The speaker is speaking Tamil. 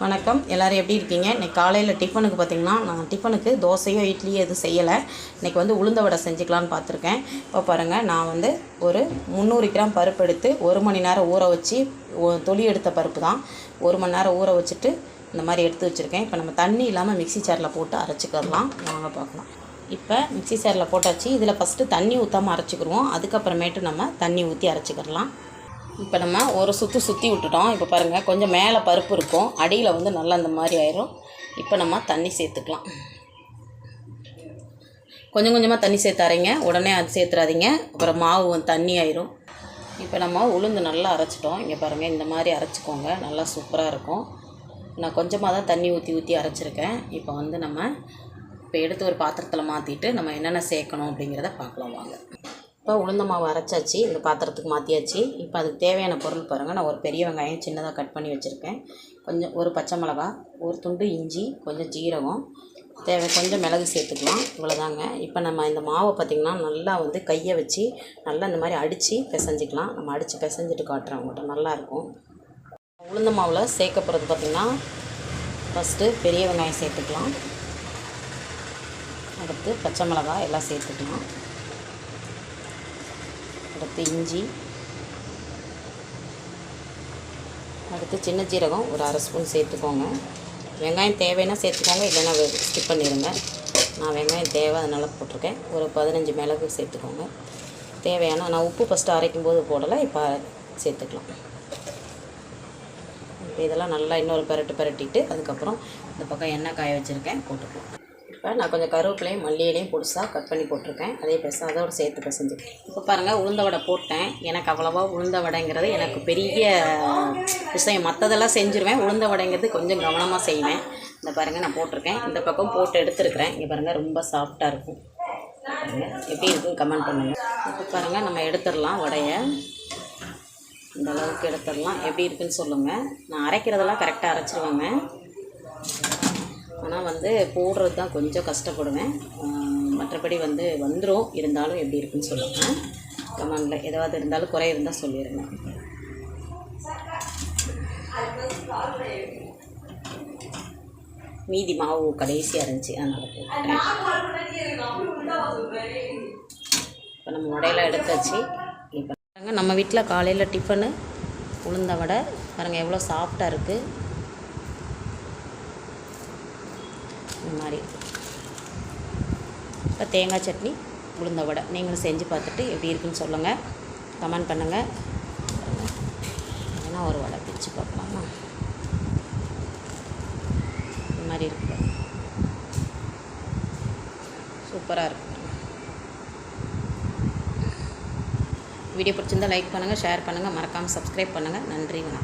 வணக்கம். எல்லோரும் எப்படி இருக்கீங்க? இன்னைக்கு காலையில் டிஃபனுக்கு பார்த்தீங்கன்னா நான் டிஃபனுக்கு தோசையோ இட்லியோ எதுவும் செய்யலை. இன்றைக்கி வந்து உளுந்த வடை செஞ்சுக்கலான்னு பார்த்துருக்கேன் இப்போ பாருங்கள் நான் வந்து ஒரு முந்நூறு கிராம் பருப்பு எடுத்து ஒரு மணி நேரம் ஊற வச்சு ஒ- தொலி எடுத்த பருப்பு தான். ஒரு மணி நேரம் ஊற வச்சுட்டு இந்த மாதிரி எடுத்து வச்சுருக்கேன். இப்போ நம்ம தண்ணி இல்லாமல் மிக்சி சேரில் போட்டு அரைச்சிக்கிறலாம் வாங்க பார்க்கலாம் இப்போ மிக்ஸி சேரில் போட்டாச்சு. இதில் ஃபஸ்ட்டு தண்ணி ஊற்றாமல் அரைச்சிக்கிடுவோம் அதுக்கப்புறமேட்டு நம்ம தண்ணி ஊற்றி அரைச்சிக்கிறலாம் இப்போ நம்ம ஒரு சுற்று சுற்றி விட்டுட்டோம். இப்போ பாருங்கள் கொஞ்சம் மேலே பருப்பு இருக்கும். அடியில் வந்து நல்லா அந்த மாதிரி ஆயிரும். இப்போ நம்ம தண்ணி சேர்த்துக்கலாம். கொஞ்சம் கொஞ்சமாக தண்ணி சேர்த்து அரைங்க. உடனே அது சேர்த்துறாதீங்க. அப்புறம் மாவு வந்து தண்ணி ஆயிரும். இப்போ நம்ம உளுந்து நல்லா அரைச்சிட்டோம். இங்கே பாருங்கள் இந்த மாதிரி அரைச்சிக்கோங்க. நல்லா சூப்பராக இருக்கும். நான் கொஞ்சமாக தான் தண்ணி ஊற்றி ஊற்றி அரைச்சிருக்கேன். இப்போ வந்து நம்ம இப்போ எடுத்து ஒரு பாத்திரத்தில் மாற்றிட்டு நம்ம என்னென்ன சேர்க்கணும் அப்படிங்கிறத பார்க்கலாம் வாங்க. இப்போ உளுந்த மாவு அரைச்சாச்சு. இந்த பாத்திரத்துக்கு மாற்றியாச்சு இப்போ அதுக்கு தேவையான பொருள் பாருங்கள் நான் ஒரு பெரிய வெங்காயம் சின்னதாக கட் பண்ணி வச்சுருக்கேன். கொஞ்சம் ஒரு பச்சை மிளகா ஒரு துண்டு இஞ்சி கொஞ்சம் ஜீரகம் தேவை கொஞ்சம் மிளகு சேர்த்துக்கலாம். இவ்வளோதாங்க இப்போ நம்ம இந்த மாவை பார்த்திங்கன்னா நல்லா வந்து கையை வச்சு நல்லா இந்த மாதிரி அடித்து பிசைஞ்சிக்கலாம். நம்ம அடித்து பிசைஞ்சிட்டு காட்டுறோம் உங்கள்கிட்ட நல்லாயிருக்கும் உளுந்த மாவில் சேர்க்க போகிறது பார்த்திங்கன்னா ஃபஸ்ட்டு பெரிய வெங்காயம் சேர்த்துக்கலாம். அடுத்து பச்சை மிளகாய் எல்லாம் சேர்த்துக்கலாம். அடுத்து இஞ்சி. அடுத்து சின்ன ஜீரகம் ஒரு அரை ஸ்பூன் சேர்த்துக்கோங்க. வெங்காயம் தேவைன்னா சேர்த்துக்கோங்க இல்லைன்னா ஸ்கிப் பண்ணிடுங்க நான் வெங்காயம் தேவை அதனால் போட்டிருக்கேன். ஒரு பதினஞ்சு மிளகு சேர்த்துக்கோங்க. தேவையான நான் உப்பு ஃபஸ்ட்டு அரைக்கும் போது போடலை இப்போ சேர்த்துக்கலாம். இப்போ இதெல்லாம் நல்லா இன்னொரு பரட்டு பரட்டிட்டு அதுக்கப்புறம் இந்த பக்கம் எண்ணெய் காய வச்சுருக்கேன் போட்டுக்கலாம். இப்போ நான் கொஞ்சம் கருவேப்பிலையும் மல்லியிலையும் பொடிசாக கட் பண்ணி போட்டிருக்கேன். அதே பெருசாக அதோட சேர்த்து பிசைஞ்சுக்கிறேன் இப்போ பாருங்கள் உளுந்த வடை போட்டேன். எனக்கு அவ்வளோவா உளுந்த வடைங்கிறது எனக்கு பெரிய விஷயம். மற்றதெல்லாம் செஞ்சுருவேன். உளுந்த வடைங்கிறது கொஞ்சம் கவனமாக செய்வேன். இந்த பாருங்கள் நான் போட்டிருக்கேன். இந்த பக்கம் போட்டு எடுத்துருக்கிறேன். இங்கே பாருங்கள் ரொம்ப சாஃப்டாக இருக்கும். எப்படி இருக்குன்னு கமெண்ட் பண்ணுங்கள் இப்போ பாருங்கள் நம்ம எடுத்துடலாம் வடையை. இந்த அளவுக்கு எடுத்துடலாம். எப்படி இருக்குன்னு சொல்லுங்கள் நான் அரைக்கிறதெல்லாம் கரெக்டாக அரைச்சிருவேங்க. ஆனால் வந்து போடுறது தான் கொஞ்சம் கஷ்டப்படுவேன். மற்றபடி வந்து வந்துடும் இருந்தாலும் எப்படி இருக்குன்னு சொல்லுங்கள் கமெண்டில் ஏதாவது இருந்தாலும் குறை இருந்தால் சொல்லிடுங்க மீதி மாவு கடைசியாக இருந்துச்சு அதனால் இப்போ நம்ம உடையெல்லாம் எடுத்தாச்சு. இப்போ பாருங்க நம்ம வீட்டில் காலையில் டிஃபனு உளுந்த வடை பாருங்கள் எவ்வளோ சாஃப்டாக இருக்குது இந்த மாதிரி இப்போ தேங்காய் சட்னி உளுந்த வடை. நீங்களும் செஞ்சு பார்த்துட்டு எப்படி இருக்குன்னு சொல்லுங்கள் கமெண்ட் பண்ணுங்கள் ஏன்னா ஒரு வடை பிரித்து பார்க்கலாமா? இந்த மாதிரி இருக்கு சூப்பராக இருக்கும் வீடியோ பிடிச்சிருந்தா லைக் பண்ணுங்கள் ஷேர் பண்ணுங்கள் மறக்காமல் சப்ஸ்கிரைப் பண்ணுங்கள் நன்றி வணக்கம்.